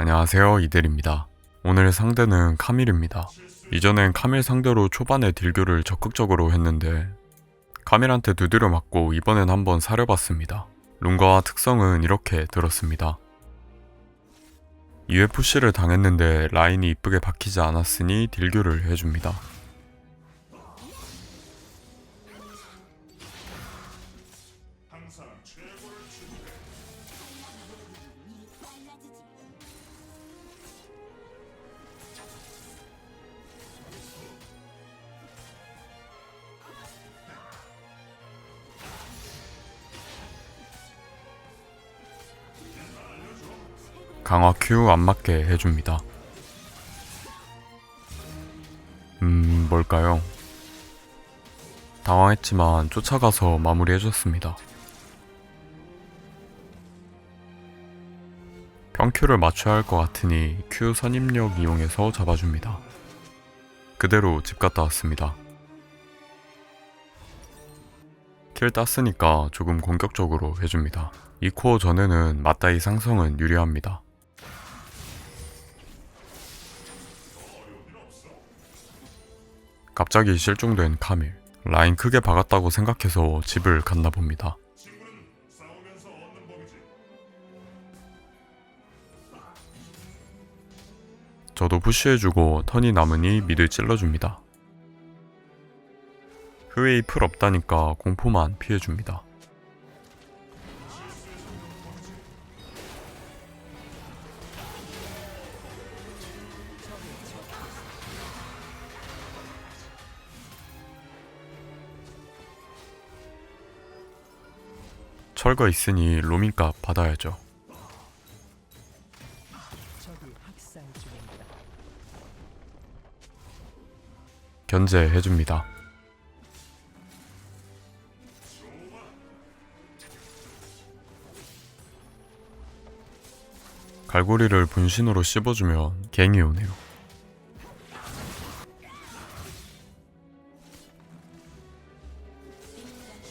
안녕하세요 이델입니다. 오늘 상대는 카밀입니다. 이전엔 카밀 상대로 초반에 딜교를 적극적으로 했는데 카밀한테 두드려 맞고 이번엔 한번 사려봤습니다. 룬과 특성은 이렇게 들었습니다. UFC를 당했는데 라인이 이쁘게 박히지 않았으니 딜교를 해줍니다. 강화 Q 안 맞게 해줍니다. 음, 뭘까요? 당황했지만 쫓아가서 마무리해줬습니다. 평큐를 맞춰야 할 것 같으니 Q 선입력 이용해서 잡아줍니다. 그대로 집 갔다 왔습니다. 킬 땄으니까 조금 공격적으로 해줍니다. 이 코어 전에는 맞다이 상성은 유리합니다. 갑자기 실종된 카밀. 라인 크게 박았다고 생각해서 집을 갔나 봅니다. 저도 푸시해주고 턴이 남으니 미드 찔러줍니다. 흐웨이 풀 없다니까 공포만 피해줍니다. 철거 있으니 로밍값 받아야죠. 견제해줍니다. 갈고리를 분신으로 씹어주면 갱이 오네요.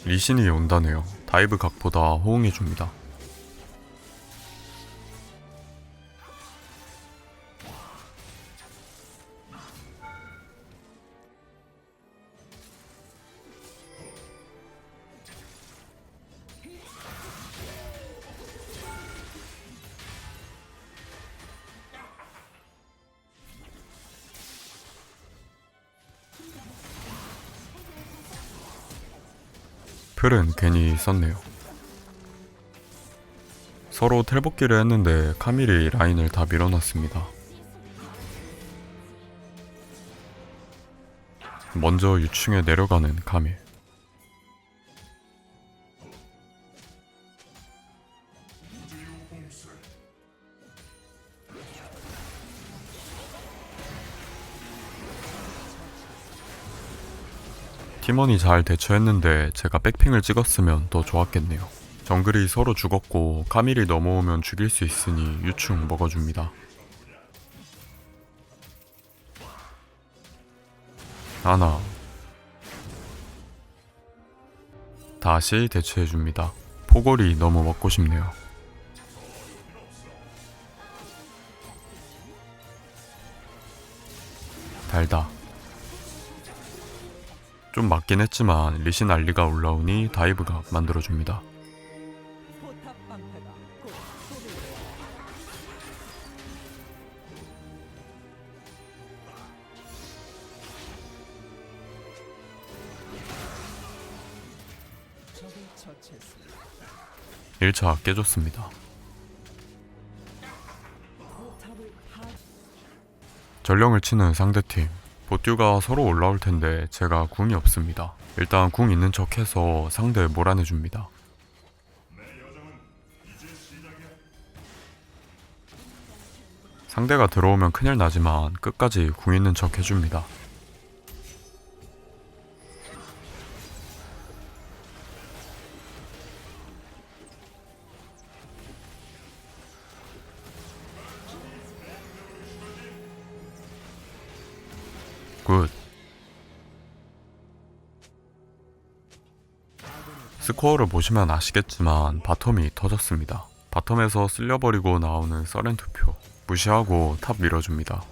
리신이 온다네요. 다이브 각보다 호응해줍니다. 풀은 괜히 썼네요. 서로 텔복기를 했는데 카밀이 라인을 다 밀어놨습니다. 먼저 유충에 내려가는 카밀. 팀원이 잘 대처했는데 제가 백핑을 찍었으면 더 좋았겠네요. 정글이 서로 죽었고 카밀이 넘어오면 죽일 수 있으니 유충 먹어줍니다. 하나 다시 대처해줍니다. 포골이 너무 먹고 싶네요. 달다. 좀 맞긴 했지만 리신 알리가 올라오니 다이브가 만들어줍니다. 포탑 방패가 곧 소리 적을 처치했습니다. 1차 깨졌습니다. 전령을 치는 상대팀. 보듀가 서로 올라올 텐데 제가 궁이 없습니다. 일단 궁 있는 척 해서 상대 몰아내줍니다. 상대가 들어오면 큰일 나지만 끝까지 궁 있는 척 해줍니다. 굿. 스코어를 보시면 아시겠지만 바텀이 터졌습니다. 바텀에서 쓸려버리고 나오는 서렌 투표. 무시하고 탑 밀어줍니다.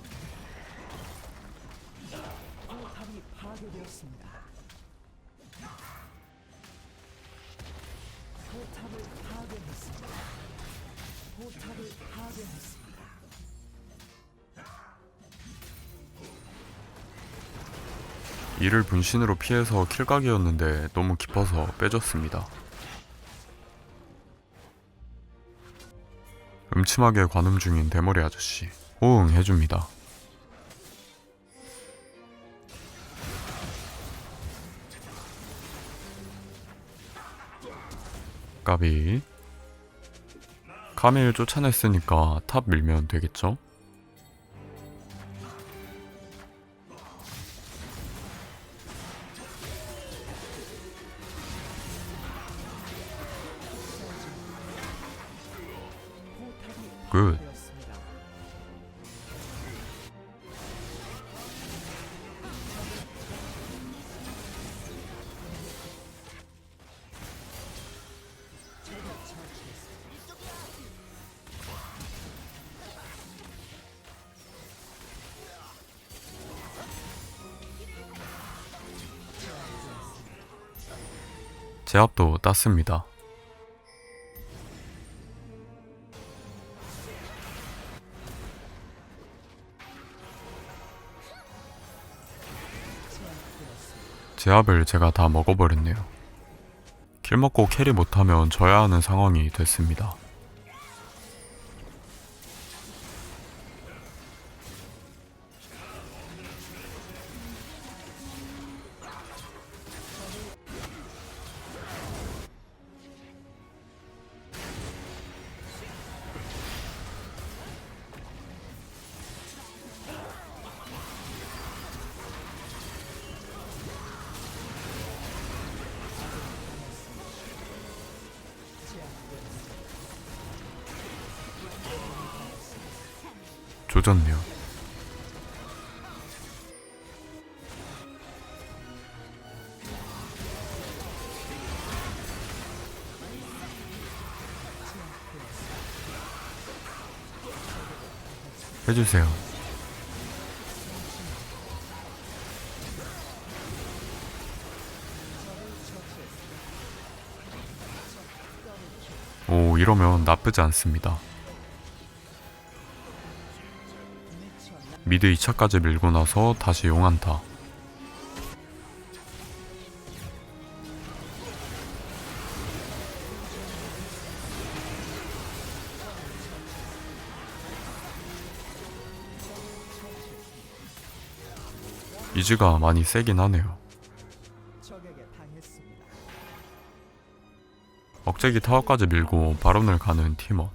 파괴했습니다. 이를 분신으로 피해서 킬각이었는데 너무 깊어서 빼줬습니다. 음침하게 관음 중인 대머리 아저씨 호응 해줍니다. 까비 카밀 쫓아냈으니까 탑 밀면 되겠죠? 제압도 땄습니다. 제압을 제가 다 먹어버렸네요. 킬 먹고 캐리 못하면 져야 하는 상황이 됐습니다. 조졌네요. 해주세요. 오, 이러면 나쁘지 않습니다. 미드 2차까지 밀고 나서 다시 용한타. 이즈가 많이 세긴 하네요. 억제기 타워까지 밀고 바론을 가는 팀원.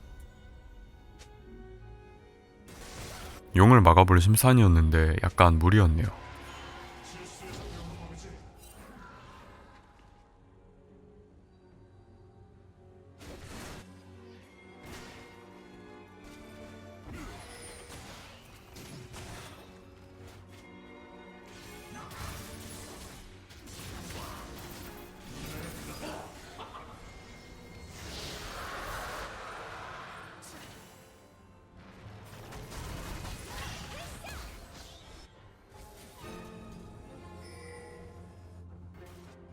용을 막아볼 심산이었는데 약간 무리였네요.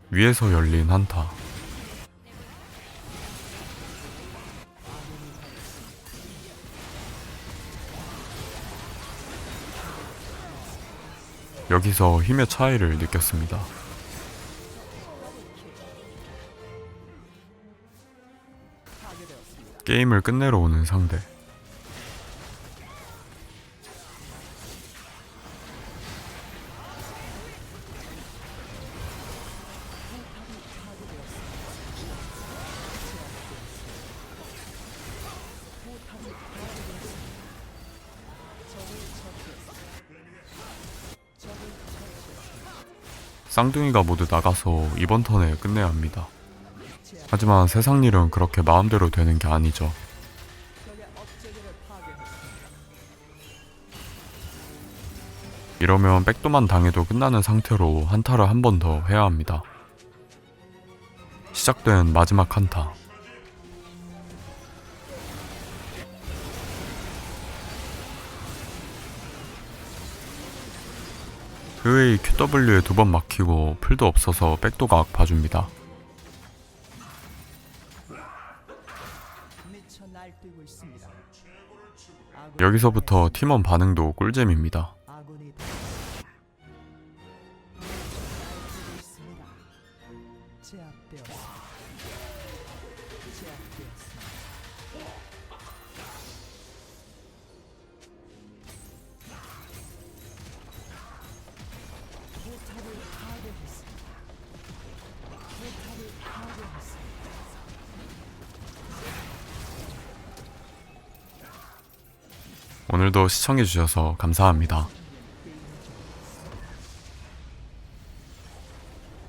위에서 열린 한타. 여기서 힘의 차이를 느꼈습니다. 게임을 끝내러 오는 상대. 쌍둥이가 모두 나가서 이번 턴에 끝내야 합니다. 하지만 세상 일은 그렇게 마음대로 되는 게 아니죠. 이러면 백도만 당해도 끝나는 상태로 한타를 한 번 더 해야 합니다. 시작된 마지막 한타. 의의 QW에 두 번 막히고 풀도 없어서 있습니다. 아군 여기서부터 팀원 반응도 꿀잼입니다. 오늘도 시청해주셔서 감사합니다.